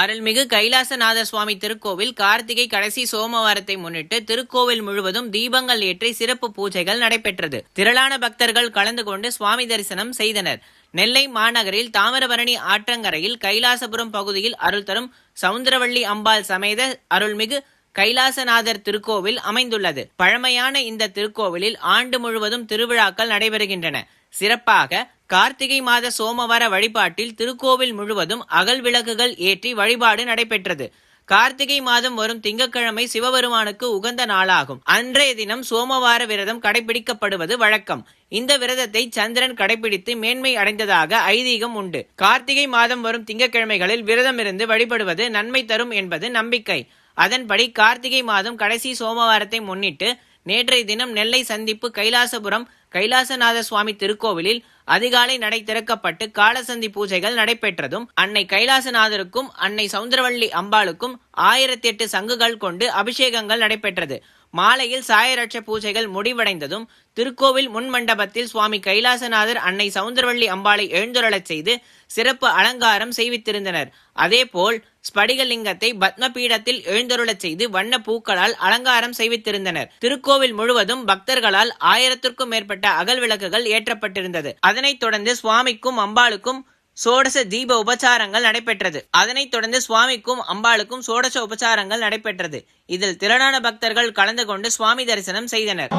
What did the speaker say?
அருள்மிகு கைலாசநாதர் சுவாமி திருக்கோவில் கார்த்திகை கடைசி சோமவாரத்தை முன்னிட்டு திருக்கோவில் முழுவதும் தீபங்கள் ஏற்றி சிறப்பு பூஜைகள் நடைபெற்றது. திரளான பக்தர்கள் கலந்து கொண்டு சுவாமி தரிசனம் செய்தனர். நெல்லை மாநகரில் தாமிரபரணி ஆற்றங்கரையில் கைலாசபுரம் பகுதியில் அருள் தரும் சவுந்தரவள்ளி அம்பாள் சமேத அருள்மிகு கைலாசநாதர் திருக்கோவில் அமைந்துள்ளது. பழமையான இந்த திருக்கோவிலில் ஆண்டு முழுவதும் திருவிழாக்கள் நடைபெறுகின்றன. சிறப்பாக கார்த்திகை மாத சோமவார வழிபாட்டில் திருக்கோவில் முழுவதும் அகல் விளக்குகள் ஏற்றி வழிபாடு நடைபெற்றது. கார்த்திகை மாதம் வரும் திங்கட்கிழமை சிவபெருமானுக்கு உகந்த நாளாகும். அன்றைய தினம் சோமவார விரதம் கடைபிடிக்கப்படுவது வழக்கம். இந்த விரதத்தை சந்திரன் கடைபிடித்து மேன்மை அடைந்ததாக ஐதீகம் உண்டு. கார்த்திகை மாதம் வரும் திங்கட்கிழமைகளில் விரதம் இருந்து வழிபடுவது நன்மை தரும் என்பது நம்பிக்கை. அதன்படி கார்த்திகை மாதம் கடைசி சோமவாரத்தை முன்னிட்டு நேற்றைய தினம் நெல்லை சந்திப்பு கைலாசபுரம் கைலாசநாத சுவாமி திருக்கோவிலில் அதிகாலை நடை திறக்கப்பட்டு காலசந்தி பூஜைகள் நடைபெற்றதும் அன்னை கைலாசநாதருக்கும் அன்னை சவுந்தரவள்ளி அம்பாளுக்கும் ஆயிரத்தி எட்டு சங்குகள் கொண்டு அபிஷேகங்கள் நடைபெற்றது. மாலையில் சாயரட்ச பூஜைகள் முடிவடைந்ததும் திருக்கோவில் முன் மண்டபத்தில் சுவாமி கைலாசநாதர் அன்னை சவுந்தரவள்ளி அம்பாளை எழுந்துருளச் செய்து சிறப்பு அலங்காரம் செய்வித்திருந்தனர். அதேபோல் ஸ்படிகலிங்கத்தை பத்ம பீடத்தில் எழுந்தருளச் செய்து வண்ண பூக்களால் அலங்காரம் செய்வித்திருந்தனர். திருக்கோவில் முழுவதும் பக்தர்களால் ஆயிரத்திற்கும் மேற்பட்ட அகல் விளக்குகள் ஏற்றப்பட்டிருந்தது. அதனைத் தொடர்ந்து சுவாமிக்கும் அம்பாளுக்கும் சோடச தீப உபச்சாரங்கள் நடைபெற்றது. அதனைத் தொடர்ந்து சுவாமிக்கும் அம்பாளுக்கும் சோடச உபச்சாரங்கள் நடைபெற்றது. இதில் திரளான பக்தர்கள் கலந்து கொண்டு சுவாமி தரிசனம் செய்தனர்.